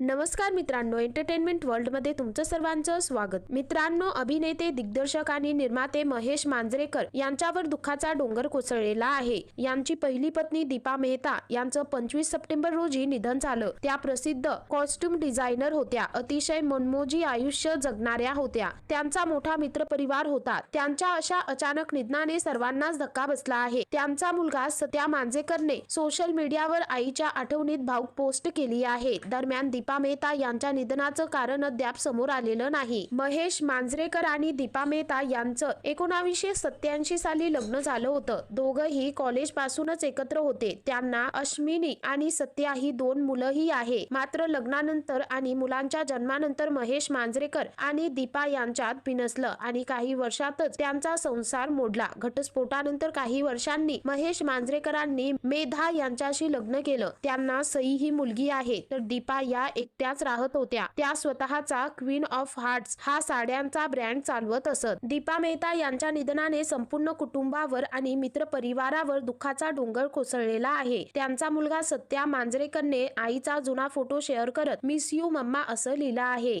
नमस्कार मित्रांनो एंटरटेनमेंट वर्ल्डमध्ये तुमचं सर्वांचं स्वागत. मित्रांनो अभिनेते दिग्दर्शक आणि निर्माते महेश मांजरेकर यांच्यावर दुःखाचा डोंगर कोसळलेला आहे. यांची पहिली पत्नी दीपा मेहता यांचं पंचवीस सप्टेंबर रोजी निधन झालं. त्या प्रसिद्ध कॉस्ट्युम डिझायनर होत्या. अतिशय मनमोजी आयुष्य जगणाऱ्या होत्या. त्यांचा मोठा मित्रपरिवार होता. त्यांच्या अशा अचानक निधनाने सर्वांनाच धक्का बसला आहे. त्यांचा मुलगा सत्या मांजरेकरने सोशल मीडियावर आईच्या आठवणीत भाऊक पोस्ट केली आहे. दरम्यान दीपा मेहता यांच्या निधनाचं कारण अद्याप समोर आलेलं नाही. महेश मांजरेकर आणि दीपा मेहता यांचं एकोणावीसशे सत्याऐंशी साली लग्न झालं होतं. दोघंही कॉलेज पासूनच एकत्र होते. त्यांना अश्मिनी आणि सत्या ही दोन मुलंही आहे. मात्र लग्नानंतर आणि मुलांच्या जन्मानंतर महेश मांजरेकर आणि दीपा यांच्यात भिनसलं आणि काही वर्षातच त्यांचा संसार मोडला. घटस्फोटानंतर काही वर्षांनी महेश मांजरेकरांनी मेधा यांच्याशी लग्न केलं. त्यांना सई ही मुलगी आहे. तर दीपा या एकट्याच राहत होत्या. त्या स्वतःचा क्वीन ऑफ हार्ट्स हा साड्यांचा ब्रँड चालवत असत. दीपा मेहता यांच्या निधनाने संपूर्ण कुटुंबावर आणि मित्र परिवारावर दुःखाचा डोंगर कोसळलेला आहे. त्यांचा मुलगा सत्या मांजरेकरने आईचा जुना फोटो शेअर करत मिस यू मम्मा असं लिहिलं आहे.